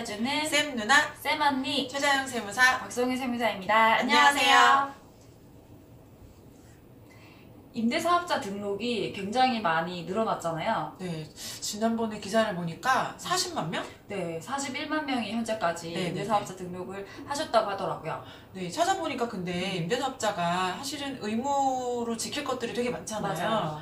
알려주는 쌤 누나 쌤 언니 최자영 세무사 박송희 세무사입니다. 안녕하세요. 안녕하세요. 임대사업자 등록이 굉장히 많이 늘어났잖아요. 네 지난번에 기사를 보니까 40만 명? 네, 41만 명이 현재까지 네, 임대사업자 등록을 하셨다고 하더라고요. 네 찾아보니까 근데 임대사업자가 사실은 의무로 지킬 것들이 되게 많잖아요. 맞아요.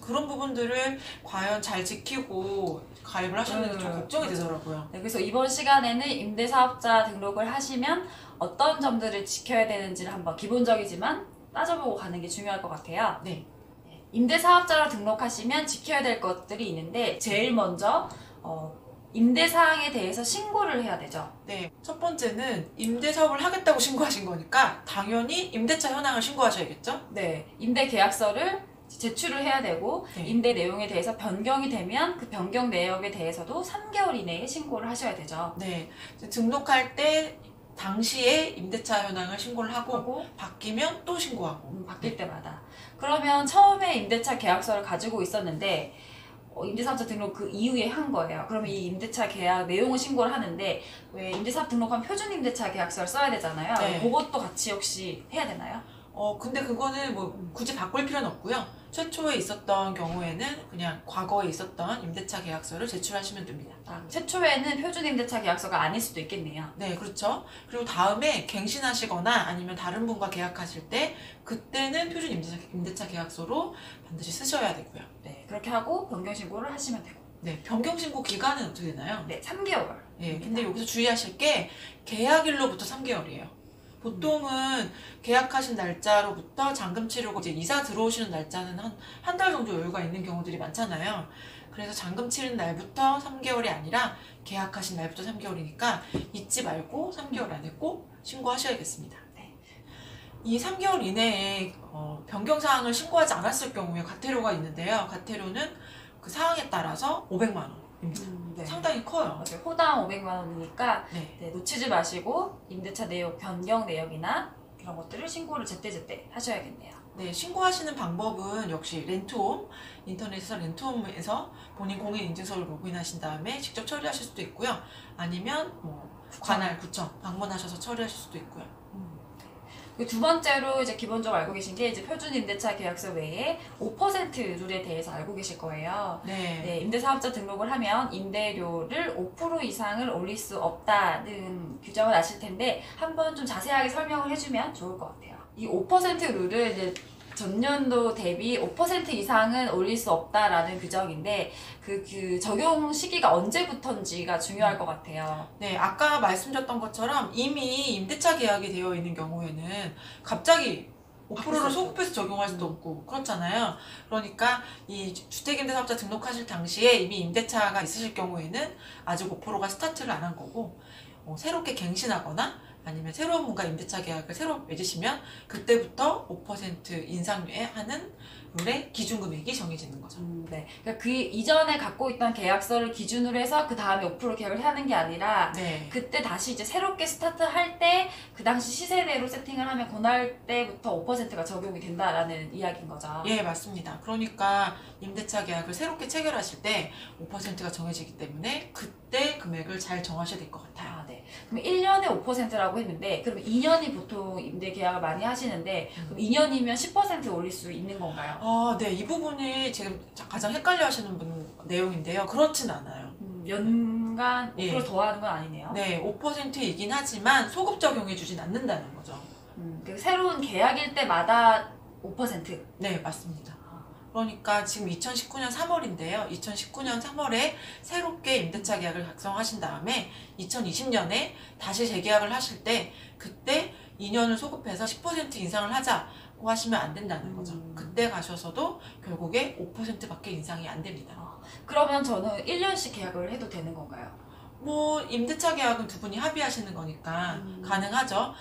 그런 부분들을 과연 잘 지키고 가입을 하셨는지 좀 음. 걱정이 되더라고요. 네, 그래서 이번 시간에는 임대사업자 등록을 하시면 어떤 점들을 지켜야 되는지를 한번 기본적이지만 따져보고 가는 게 중요할 것 같아요. 네. 네, 임대사업자로 등록하시면 지켜야 될 것들이 있는데 제일 먼저 어, 임대사항에 대해서 신고를 해야 되죠. 네. 첫 번째는 임대사업을 하겠다고 신고하신 거니까 당연히 임대차 현황을 신고하셔야겠죠? 네, 임대 계약서를 제출을 해야 되고 네. 임대 내용에 대해서 변경이 되면 그 변경 내역에 대해서도 3개월 이내에 신고를 하셔야 되죠. 네. 등록할 때 당시에 임대차 현황을 신고를 하고 하고 바뀌면 또 신고하고 음, 바뀔 때마다. 그러면 처음에 임대차 계약서를 가지고 있었는데 어, 임대사업자 등록 그 이후에 한 거예요. 그러면 이 임대차 계약 내용을 신고를 하는데 왜 임대사업 등록하면 표준 임대차 계약서를 써야 되잖아요. 네. 그것도 같이 혹시 해야 되나요? 어, 근데 그거는 뭐 굳이 바꿀 필요는 없고요. 최초에 있었던 경우에는 그냥 과거에 있었던 임대차 계약서를 제출하시면 됩니다. 아, 최초에는 표준 임대차 계약서가 아닐 수도 있겠네요. 네, 그렇죠. 그리고 다음에 갱신하시거나 아니면 다른 분과 계약하실 때 그때는 표준 임대차, 임대차 계약서로 반드시 쓰셔야 되고요. 네, 그렇게 하고 변경 신고를 하시면 되고. 네, 변경 신고 기간은 어떻게 되나요? 네, 3개월. 예, 근데 여기서 주의하실 게 계약일로부터 3개월이에요. 보통은 계약하신 날짜로부터 잔금 치르고 이제 이사 들어오시는 날짜는 한 한 달 정도 여유가 있는 경우들이 많잖아요. 그래서 잔금 치른 날부터 3개월이 아니라 계약하신 날부터 3개월이니까 잊지 말고 3개월 안에 꼭 신고하셔야겠습니다. 네. 이 3개월 이내에 어, 변경 사항을 신고하지 않았을 경우에 과태료가 있는데요. 과태료는 그 사항에 따라서 500만 원입니다. 음, 네. 상당히 커요. 맞아요. 호당 500만 원이니까 네. 네, 놓치지 마시고 임대차 내역 변경 내역이나 이런 것들을 신고를 제때제때 하셔야겠네요. 네, 신고하시는 방법은 역시 렌트홈, 인터넷에서 렌트홈에서 본인 공인인증서를 로그인하신 다음에 직접 처리하실 수도 있고요. 아니면 뭐 관할, 구청 방문하셔서 처리하실 수도 있고요. 그두 번째로 이제 기본적으로 알고 계신 게 이제 표준 임대차 계약서 외에 5% 룰에 대해서 알고 계실 거예요. 네. 네, 임대사업자 등록을 하면 임대료를 5% 이상을 올릴 수 없다는 규정을 아실 텐데 한번 좀 자세하게 설명을 해주면 좋을 것 같아요. 이 5% 룰을 이제 전년도 대비 5% 이상은 올릴 수 없다라는 규정인데 그, 그 적용 시기가 언제부터인지가 중요할 것 같아요. 네, 아까 말씀드렸던 것처럼 이미 임대차 계약이 되어 있는 경우에는 갑자기 5%를 바뀔 수 소급해서 적용할 수도 음. 없고 그렇잖아요. 그러니까 이 주택임대사업자 등록하실 당시에 이미 임대차가 있으실 경우에는 아직 5%가 스타트를 안 한 거고 어, 새롭게 갱신하거나 아니면 새로운 분과 임대차 계약을 새로 맺으시면 그때부터 5% 인상에 하는 룰의 기준 금액이 정해지는 거죠. 음, 네. 그러니까 그 이전에 갖고 있던 계약서를 기준으로 해서 그 다음에 5% 계약을 하는 게 아니라 네. 그때 다시 이제 새롭게 스타트 할 때 그 당시 시세대로 세팅을 하면 그날 때부터 5%가 적용이 된다라는 이야기인 거죠. 예, 맞습니다. 그러니까 임대차 계약을 새롭게 체결하실 때 5%가 정해지기 때문에 그때 금액을 잘 정하셔야 될 것 같아요. 아, 네. 그럼 1년에 5%라고 했는데, 그럼 2년이 보통 임대 계약을 많이 하시는데, 그럼 2년이면 10% 올릴 수 있는 건가요? 아, 네. 이 부분이 지금 가장 헷갈려 하시는 분 내용인데요. 그렇진 않아요. 음, 연간 5% 예. 더하는 건 아니네요. 네, 5%이긴 하지만 소급 적용해 주진 않는다는 거죠. 음, 그 새로운 계약일 때마다 5%. 네, 맞습니다. 그러니까 지금 2019년 3월인데요. 2019년 3월에 새롭게 임대차 계약을 작성하신 다음에 2020년에 다시 재계약을 하실 때 그때 2년을 소급해서 10% 인상을 하자고 하시면 안 된다는 거죠. 음. 그때 가셔서도 결국에 5%밖에 인상이 안 됩니다. 그러면 저는 1년씩 계약을 해도 되는 건가요? 뭐 임대차 계약은 두 분이 합의하시는 거니까 음. 가능하죠.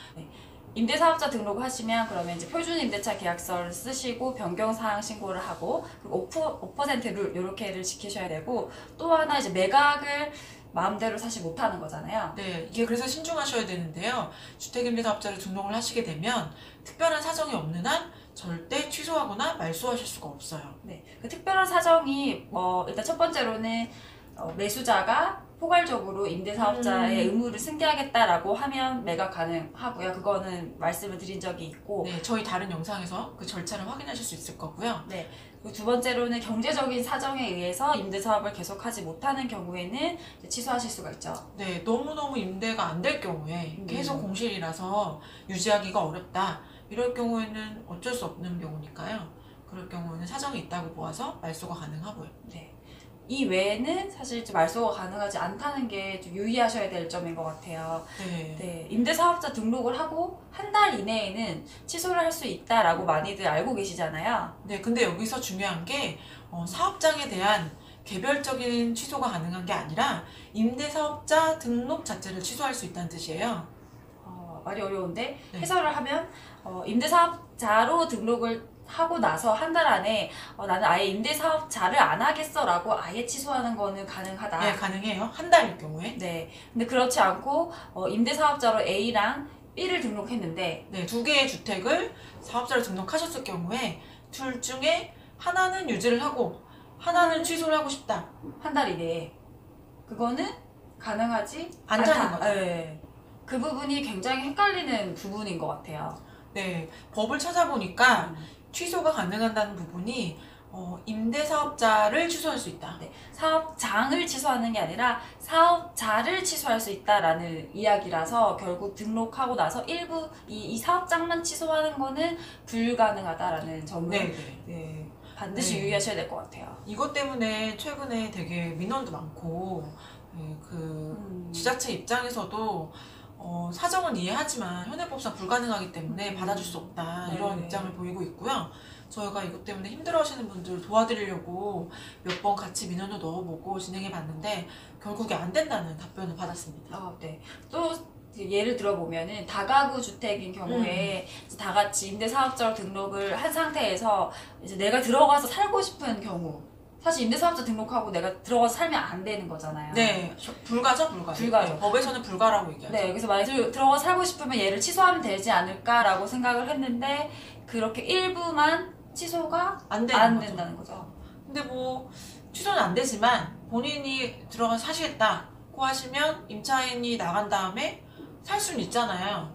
임대사업자 등록을 하시면 그러면 이제 표준 임대차 계약서를 쓰시고 변경사항 신고를 하고 그리고 5%, 5%를 이렇게를 지키셔야 되고 또 하나 이제 매각을 마음대로 사실 못하는 거잖아요. 네, 이게 그래서 신중하셔야 되는데요. 주택임대사업자를 등록을 하시게 되면 특별한 사정이 없는 한 절대 취소하거나 말소하실 수가 없어요. 네, 그 특별한 사정이 뭐 일단 첫 번째로는 어, 매수자가 포괄적으로 임대사업자의 음. 의무를 승계하겠다라고 하면 매각 가능하고요. 그거는 말씀을 드린 적이 있고 네, 저희 다른 영상에서 그 절차를 확인하실 수 있을 거고요. 그리고 두 번째로는 경제적인 사정에 의해서 임대 사업을 계속하지 못하는 경우에는 취소하실 수가 있죠. 네, 너무너무 임대가 안 될 경우에 음. 계속 공실이라서 유지하기가 어렵다. 이럴 경우에는 어쩔 수 없는 경우니까요. 그럴 경우에는 사정이 있다고 보아서 말소가 가능하고요. 네. 이 외에는 사실 좀 말소가 가능하지 않다는 게 좀 유의하셔야 될 점인 것 같아요. 네. 네, 임대사업자 등록을 하고 한 달 이내에는 취소를 할 수 있다라고 많이들 알고 계시잖아요. 네, 근데 여기서 중요한 게 어, 사업장에 대한 개별적인 취소가 가능한 게 아니라 임대사업자 등록 자체를 취소할 수 있다는 뜻이에요. 어, 말이 어려운데 네. 해설을 하면 어, 임대사업자로 등록을 하고 나서 한 달 안에 어, 나는 아예 임대 사업자를 안 하겠어라고 아예 취소하는 거는 가능하다. 네, 가능해요. 한 달일 경우에. 네. 근데 그렇지 않고 어, 임대 사업자로 A랑 B를 등록했는데 네, 두 개의 주택을 사업자로 등록하셨을 경우에 둘 중에 하나는 유지를 하고 하나는 취소를 하고 싶다. 한 달 이내에 그거는 가능하지 않다는 않다. 거죠. 네. 그 부분이 굉장히 헷갈리는 부분인 것 같아요. 네, 법을 찾아보니까 취소가 가능하다는 부분이 어, 임대사업자를 취소할 수 있다. 네, 사업장을 취소하는 게 아니라 사업자를 취소할 수 있다라는 이야기라서 결국 등록하고 나서 일부 이, 이 사업장만 취소하는 거는 불가능하다라는 점을 네, 네. 네, 반드시 네. 유의하셔야 될 것 같아요. 이것 때문에 최근에 되게 민원도 많고 네, 그 음. 지자체 입장에서도 어, 사정은 이해하지만 현행법상 불가능하기 때문에 받아줄 수 없다 네. 이런 입장을 보이고 있고요. 저희가 이것 때문에 힘들어하시는 분들 도와드리려고 몇 번 같이 민원도 넣어보고 진행해 봤는데 결국에 안 된다는 답변을 받았습니다. 아, 네. 또 예를 들어보면은 다가구 주택인 경우에 이제 다 같이 임대 사업자로 등록을 한 상태에서 이제 내가 들어가서 살고 싶은 경우 사실 임대사업자 등록하고 내가 들어가서 살면 안 되는 거잖아요. 네, 저- 불가죠, 불가. 불가죠. 법에서는 불가라고 얘기하죠. 네, 그래서 만약에 들- 들어가서 살고 싶으면 얘를 취소하면 되지 않을까라고 생각을 했는데 그렇게 일부만 취소가 안 되는 안 거죠. 된다는 거죠. 근데 뭐 취소는 안 되지만 본인이 들어가서 사시겠다고 하시면 임차인이 나간 다음에 살 수는 있잖아요.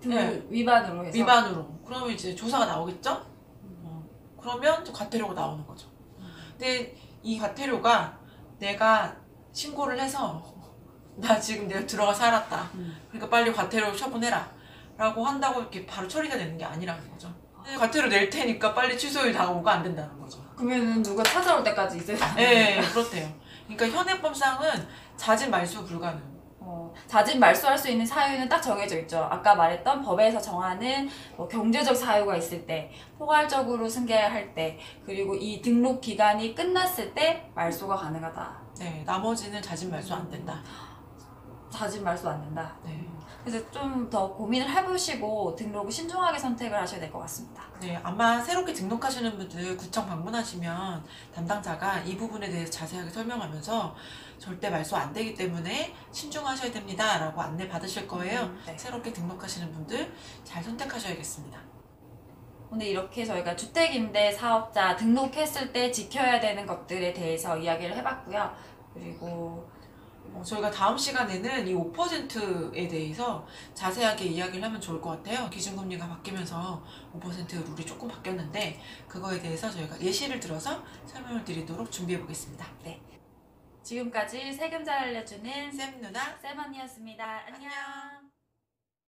등록 네. 위반으로 해서 위반으로. 그러면 이제 조사가 나오겠죠? 어, 그러면 또 과태료가 나오는 거죠. 근데 이 과태료가 내가 신고를 해서 나 지금 내가 들어가 살았다. 음. 그러니까 빨리 과태료 처분해라. 라고 한다고 이렇게 바로 처리가 되는 게 아니라는 거죠. 근데 과태료 낼 테니까 빨리 취소에 나오고 안 된다는 거죠. 그러면은 누가 찾아올 때까지 있어야 네, 그렇대요. 그러니까 현행법상은 자진 말소 불가능. 어, 자진 말소할 수 있는 사유는 딱 정해져 있죠. 아까 말했던 법에서 정하는 뭐 경제적 사유가 있을 때, 포괄적으로 승계할 때, 그리고 이 등록 기간이 끝났을 때 말소가 가능하다. 네, 나머지는 자진 말소 안 된다. 자진 말소 안 된다. 네. 그래서 좀 더 고민을 해보시고 등록을 신중하게 선택을 하셔야 될 것 같습니다. 네, 아마 새롭게 등록하시는 분들 구청 방문하시면 담당자가 이 부분에 대해서 자세하게 설명하면서 절대 말소 안 되기 때문에 신중하셔야 됩니다. 라고 안내 받으실 거예요. 음, 네. 새롭게 등록하시는 분들 잘 선택하셔야겠습니다. 오늘 이렇게 저희가 주택임대 사업자 등록했을 때 지켜야 되는 것들에 대해서 이야기를 해봤고요. 그리고 어, 저희가 다음 시간에는 이 5%에 대해서 자세하게 이야기를 하면 좋을 것 같아요. 기준금리가 바뀌면서 5% 룰이 조금 바뀌었는데 그거에 대해서 저희가 예시를 들어서 설명을 드리도록 준비해 보겠습니다. 지금까지 세금 잘 알려주는 쌤 누나 쌤 언니였습니다. 안녕.